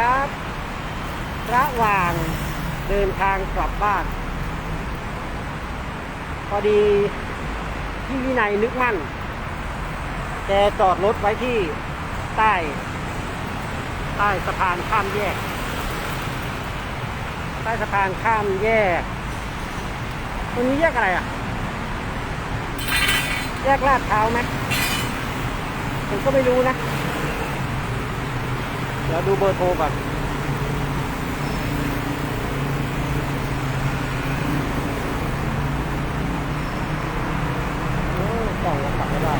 ครับ ระหว่างเดินทางกลับบ้าน พอดีพี่วินัยนึกมั่น แกจอดรถไว้ที่ใต้ ใต้สะพานข้ามแยก ใต้สะพานข้ามแยกตรงนี้แยกอะไรอะ แยกลาดเท้าวไหมผมก็ไม่รู้นะ ดี๋ยวดูเบอร์โทรก่อนโอ้กล่องขับไม่ได้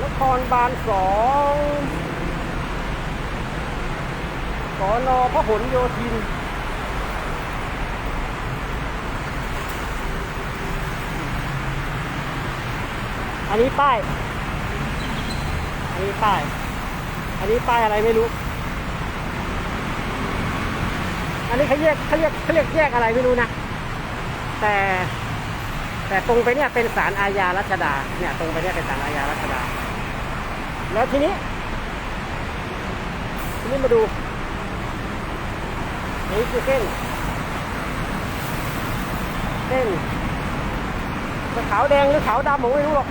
นครบาลสองสอนอพหลโยธินอันนี้ป้าย อันนี้ป้าย อันนี้ป้ายอะไรไม่รู้ อันนี้เขาแยกเขาเรียกเขาเรียกแยกอะไรไม่รู้นะ แต่ แต่ตรงไปเนี่ยเป็นศาลอาญารัชดา เนี่ย ตรงไปเนี่ยเป็นศาลอาญารัชดา แล้วทีนี้ ทีนี้มาดู นี่คือเส้น เส้นจะขาวแดงหรือขาวดำผมไม่รู้หรอก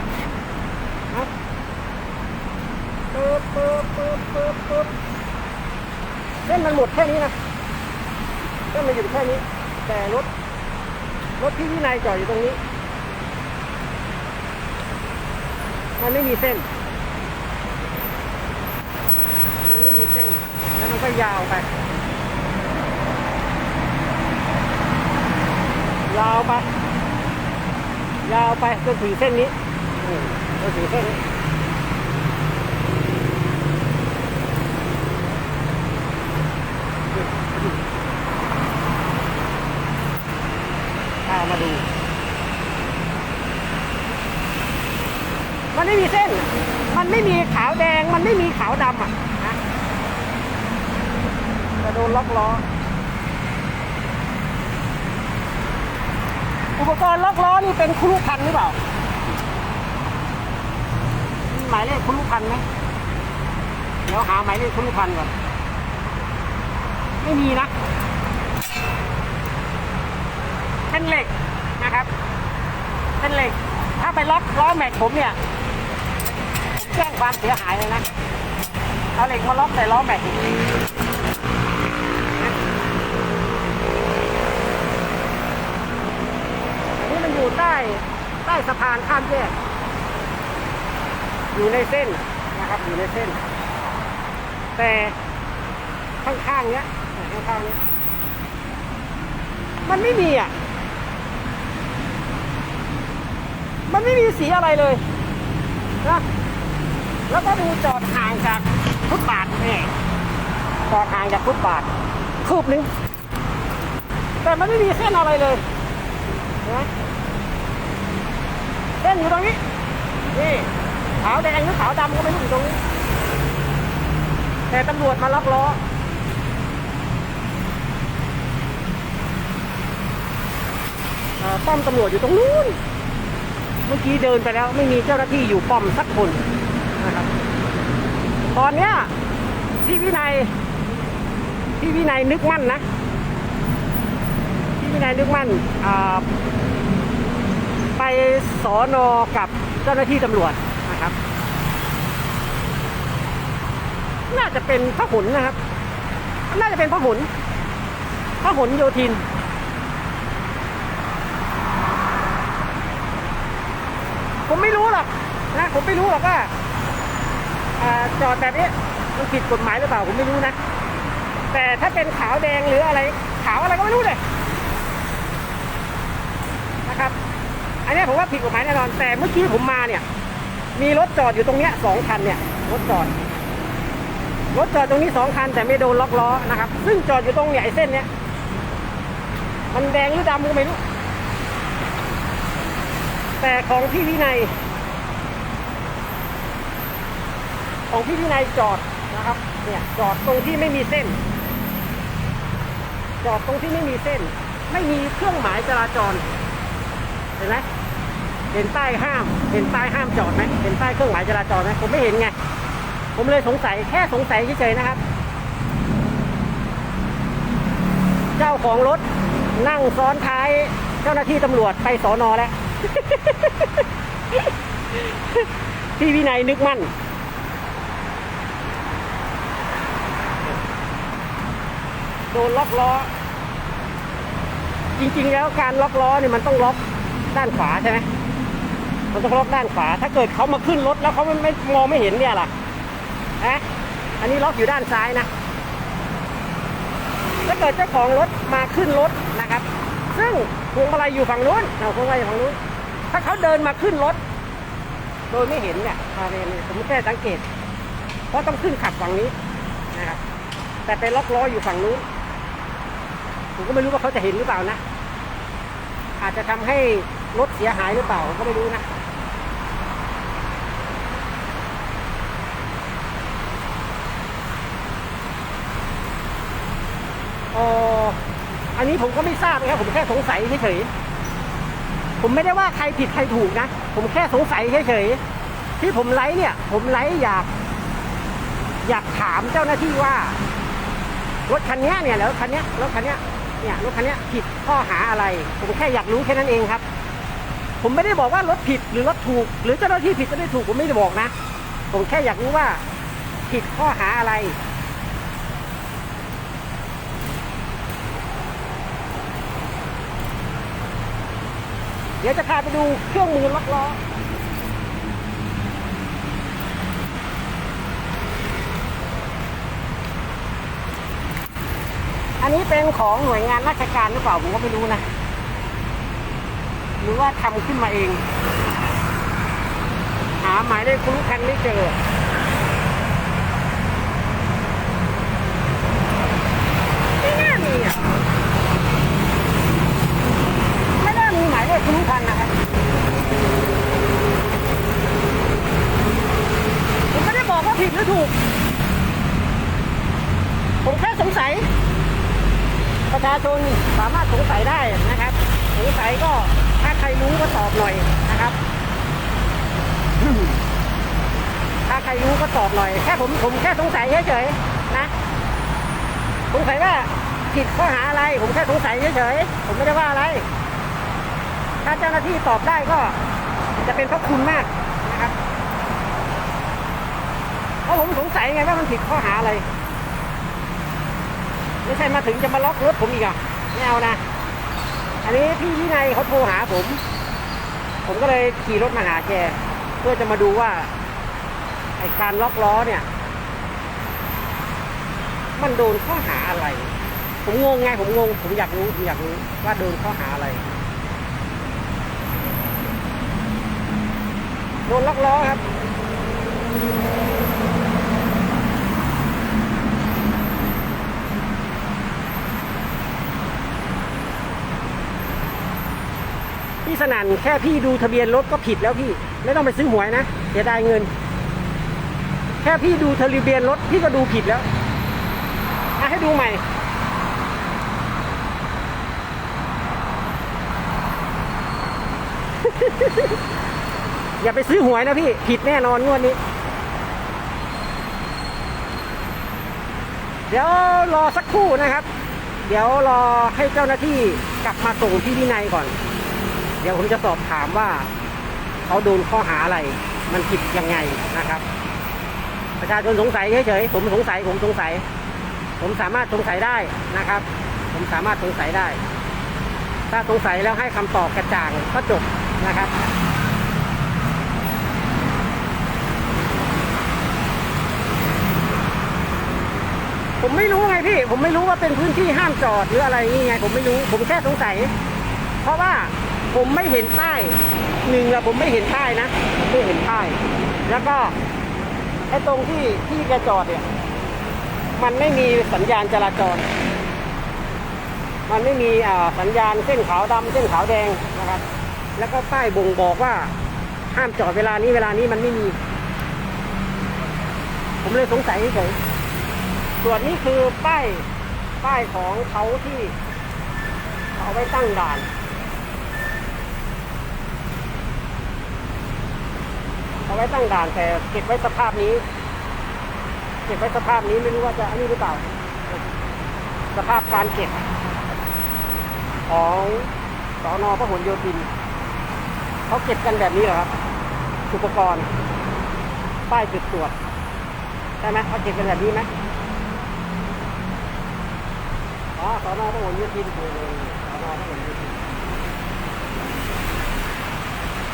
นะ ปึ๊บปึ๊บปึ๊บปึ๊บปึ๊บเส้นมันหมดแค่นี้นะเส้นมันอยู่แค่นี้ แต่รถ รถที่วินัยจอดอยู่ตรงนี้ มันไม่มีเส้น มันไม่มีเส้น แล้วมันก็ยาวไป ยาวไป ยาวไปจนถึงเส้นนี้จนถึงเส้นนี้ มาดู มันไม่มีเส้น มันไม่มีขาวแดง มันไม่มีขาวดำอะนะจะโดนล็อกล้อ อุปกรณ์ล็อกล้อนี่เป็นครุพันหรือเปล่า หมายเลขครุพันไหมเดี๋ยวหาหมายเลขครุพันก่อน ไม่มีนะ เป็นเหล็กนะครับ เป็นเหล็ก ถ้าไปล็อกล้อแม็กผมเนี่ยแจ้งความเสียหายเลยนะ เอาเหล็กมาล็อกใส่ล้อแม็กอีกอันนี้มันอยู่ใต้ใต้สะพานข้ามแยก อยู่ในเส้นนะครับ อยู่ในเส้น แต่ข้างๆเนี้ยข้างๆเนี้ยมันไม่มีอะ มันไม่มีสีอะไรเลยนะแล้วก็ดูจอดห่างจากฟุตบาทนี่จอดห่างจากฟุตบาทคืบนึง แต่มันไม่มีเส้นอะไรเลยเห็นไหมเส้นอยู่ตรงนี้นี่ขาวแดงหรือขาวดำก็ไม่รู้อยู่ตรงนี้ แต่ตำรวจมาล็อกล้อเอ่อป้อมตำรวจอยู่ตรงนู้น เมื่อกี้เดินไปแล้วไม่มีเจ้าหน้าที่อยู่ป้อมสักคนนะครับ ตอนเนี้ยพี่วินัยพี่วินัยนึกมั่นนะพี่วินัยนึกมั่นอ่าไปสอนอกับเจ้าหน้าที่ตำรวจนะครับ น่าจะเป็นพหลนนะครับ น่าจะเป็นพระหลพระหลโยธิน ผมไม่รู้หรอกนะผมไม่รู้หรอกว่าอจอดแบบนี้มันผิดกฎหมายหรือเปล่าผมไม่รู้นะ แต่ถ้าเป็นขาวแดงหรืออะไร ขาวอะไรก็ไม่รู้เลยนะครับ อันนี้ผมว่าผิดกฎหมายแน่นอน แต่เมื่อกี้ผมมาเนี่ย มีรถจอดอยู่ตรงเนี้ยสองคันเนี่ยรถจอดรถจอดตรงนี้สองคันแต่ไม่โดนล็อกล้อนะครับ ซึ่งจอดอยู่ตรงเนี่ยไอ้เส้นเนี้ยมันแดงหรือดำก็ไม่รู้ แต่ของพี่วินัย ของพี่วินัยจอดนะครับ เนี่ยจอดตรงที่ไม่มีเส้น จอดตรงที่ไม่มีเส้น ไม่มีเครื่องหมายจราจร เห็นไหมเห็นป้ายห้าม เห็นป้ายห้ามจอดไหมเห็นป้ายเครื่องหมายจราจรไหมผมไม่เห็นไง ผมเลยสงสัยแค่สงสัยเฉยๆนะครับ เจ้าของรถนั่งซ้อนท้ายเจ้าหน้าที่ตำรวจไปสอนอแล้ว พี่วินัยนึกมั่น โดนล็อกล้อ จริง ๆ แล้วการล็อกล้อเนี่ยมันต้องล็อกด้านขวาใช่ไหมมันต้องล็อกด้านขวา ถ้าเกิดเขามาขึ้นรถแล้วเขาไม่ไม่มองไม่เห็นเนี่ยล่ะนะอันนี้ล็อกอยู่ด้านซ้ายนะ ถ้าเกิดเจ้าของรถมาขึ้นรถนะครับ ซึ่งพวงมาลัยอยู่ฝั่งนู้นเอาพวงมาลัยอยู่ฝั่งนู้น ถ้าเขาเดินมาขึ้นรถ โดยไม่เห็นเนี่ยมาเรนผมแค่สังเกต เพราะต้องขึ้นขับฝั่งนี้นะครับแต่ไปล็อกล้ออยู่ฝั่งนู้น ผมก็ไม่รู้ว่าเขาจะเห็นหรือเปล่านะ อาจจะทำให้รถเสียหายหรือเปล่าก็ไม่รู้นะอ๋ออันนี้ผมก็ไม่ทราบนะครับผมแค่สงสัยเฉยๆ ผมไม่ได้ว่าใครผิดใครถูกนะ ผมแค่สงสัยเฉยๆ ที่ผมไลฟ์เนี่ย ผมไลฟ์อยาก อยากถามเจ้าหน้าที่ว่า รถคันนี้เนี่ยแล้วคันนี้รถคันนี้เนี่ยรถคันนี้ผิดข้อหาอะไร ผมแค่อยากรู้แค่นั้นเองครับ ผมไม่ได้บอกว่ารถผิดหรือรถถูก หรือเจ้าหน้าที่ผิดเจ้าหน้าที่ถูกผมไม่ได้บอกนะ ผมแค่อยากรู้ว่าผิดข้อหาอะไร เดี๋ยวจะพาไปดูเครื่องมือล็อกล้ออันนี้เป็นของหน่วยงานราชการหรือเปล่าผมก็ไม่รู้นะ หรือว่าทำขึ้นมาเอง หาหมายเลขคุ้นคันไม่เจอ ไม่น่ามีอะ ไม่ น่ามีหมายเลขคุ้นคันนะครับผมไม่ได้บอกว่าผิดหรือถูก ผมแค่สงสัย ประชาชนสามารถสงสัยได้นะครับ สงสัยก็ถ้าใครรู้ก็ตอบหน่อยนะครับ ถ้าใครรู้ก็ตอบหน่อย แค่ผมผมแค่สงสัยเฉยๆนะสงสัยว่าผิดข้อหาอะไร ผมแค่สงสัยเฉยๆผมไม่ได้ว่าอะไร ถ้าเจ้าหน้าที่ตอบได้ก็จะเป็นพระคุณมากนะครับ เพราะผมสงสัยไงว่ามันผิดข้อหาอะไร ไม่ใช่มาถึงจะมาล็อกรถผมอีกอะไม่เอานะ อันนี้พี่วินัยเขาโทรหาผม ผมก็เลยขี่รถมาหาแก เพื่อจะมาดูว่าไอการล็อกล้อเนี่ย มันโดนข้อหาอะไร ผมงงไงผมงง ผมอยากรู้ผมอยากรู้ว่าโดนข้อหาอะไร โดนล็อกล้อครับพี่สนั่นแค่พี่ดูทะเบียนรถก็ผิดแล้วพี่ ไม่ต้องไปซื้อหวยนะเสียดายเงิน แค่พี่ดูทะเบียนรถพี่ก็ดูผิดแล้วอะให้ดูใหม่ อย่าไปซื้อหวยนะพี่ ผิดแน่นอนงวดนี้ เดี๋ยวรอสักครู่นะครับ เดี๋ยวรอให้เจ้าหน้าที่กลับมาส่งพี่วินัยก่อน เดี๋ยวผมจะสอบถามว่าเขาโดนข้อหาอะไร มันผิดยังไงนะครับ ประชาชนสงสัยเฉยๆผมสงสัยผมสงสัย ผมสามารถสงสัยได้นะครับ ผมสามารถสงสัยได้ ถ้าสงสัยแล้วให้คำตอบกระจ่างก็จบนะครับ ผมไม่รู้ไงพี่ ผมไม่รู้ว่าเป็นพื้นที่ห้ามจอดหรืออะไรนี่ไง ผมไม่รู้ผมแค่สงสัย เพราะว่าผมไม่เห็นป้ายหนึ่งละผมไม่เห็นป้ายนะผมไม่เห็นป้ายแล้วก็ไอ้ตรงที่ที่แกจอดเนี่ย มันไม่มีสัญญาณจราจร มันไม่มีอ่าสัญญาณเส้นขาวดำเส้นขาวแดงนะครับ แล้วก็ป้ายบ่งบอกว่า ห้ามจอดเวลานี้เวลานี้มันไม่มี ผมเลยสงสัยเฉย ส่วนนี้คือป้ายป้ายของเขาที่เอาไว้ตั้งด่านเอาไว้ตั้งด่านแต่เก็บไว้สภาพนี้ เก็บไว้สภาพนี้ไม่รู้ว่าจะอันนี้หรือเปล่า สภาพการเก็บ ของสอนอพหลโยธินเขาเก็บกันแบบนี้เหรอครับอุปกรณ์ ป้ายจุดตรวจใช่ไหมเขาเก็บกันแบบนี้ไหม อ๋อสอนอพหลโยธินเออสอนอพหลโยธิน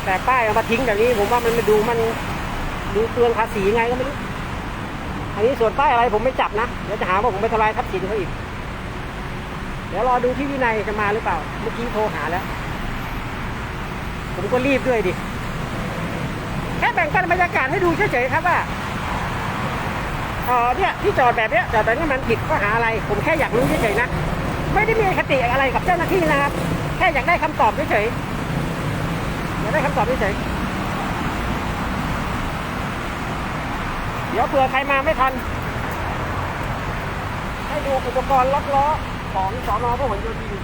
แต่ป้ายเอามาทิ้งแบบนี้ ผมว่ามันมาดูมันดูเปลืองภาษีไงก็ไม่รู้ อันนี้ส่วนป้ายอะไรผมไม่จับนะ เดี๋ยวจะหาว่าผมไปทำลายทรัพย์สินเขาอีก เดี๋ยวรอดูที่วินัยจะมาหรือเปล่า เมื่อกี้โทรหาแล้ว ผมก็รีบด้วยดิ แค่แบ่งปันบรรยากาศให้ดูเฉยๆครับว่าเออเนี่ยที่จอดแบบเนี้ยจอดแบบนี้มันผิดข้อหาอะไร ผมแค่อยากรู้เฉยๆนะ ไม่ได้มีคติอะไรกับเจ้าหน้าที่นะครับ แค่อยากได้คำตอบเฉยๆอยากได้คำตอบเฉยๆเดี๋ยวเผื่อใครมาไม่ทัน ให้ดูอุปกรณ์ล็อกล้อของสอนอพหลโยธิน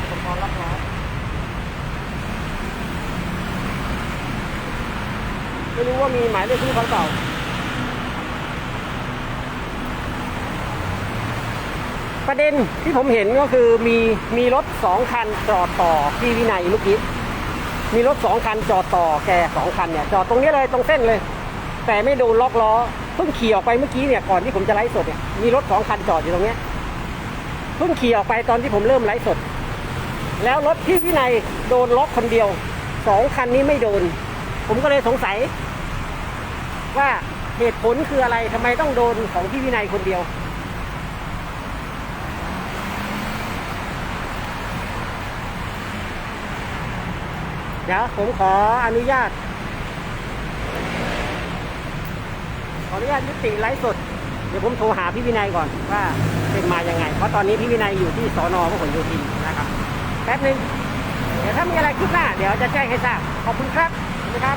อุปกรณ์ล็อกล้อไม่รู้ว่ามีหมายเลขที่เขาเปล่า ประเด็นที่ผมเห็นก็คือมีมีรถสองคันจอดต่อที่วินัยเมื่อกี้มีรถสองคันจอดต่อแกสองคันเนี่ยจอดตรงนี้เลยตรงเส้นเลย แต่ไม่โดนล็อกล้อเพิ่งขี่ออกไปเมื่อกี้เนี่ยก่อนที่ผมจะไลฟ์สดเนี่ยมีรถสองคันจอดอยู่ตรงเนี้ยเพิ่งขี่ออกไปตอนที่ผมเริ่มไลฟ์สด แล้วรถที่วินัยโดนล็อกคนเดียวสองคันนี้ไม่โดน ผมก็เลยสงสัย ว่าเหตุผลคืออะไรทำไมต้องโดนของพี่วินัยคนเดียว เดี๋ยวผมขออนุญาต ขออนุญาตยุติไลฟ์สด เดี๋ยวผมโทรหาพี่วินัยก่อนว่าเป็นมายังไง เพราะตอนนี้พี่วินัยอยู่ที่สอนอพหลโยธินนะครับ แป๊บนึง เดี๋ยวถ้ามีอะไรคืบหน้า เดี๋ยวจะแจ้งให้ทราบ ขอบคุณครับขอบคุณครับ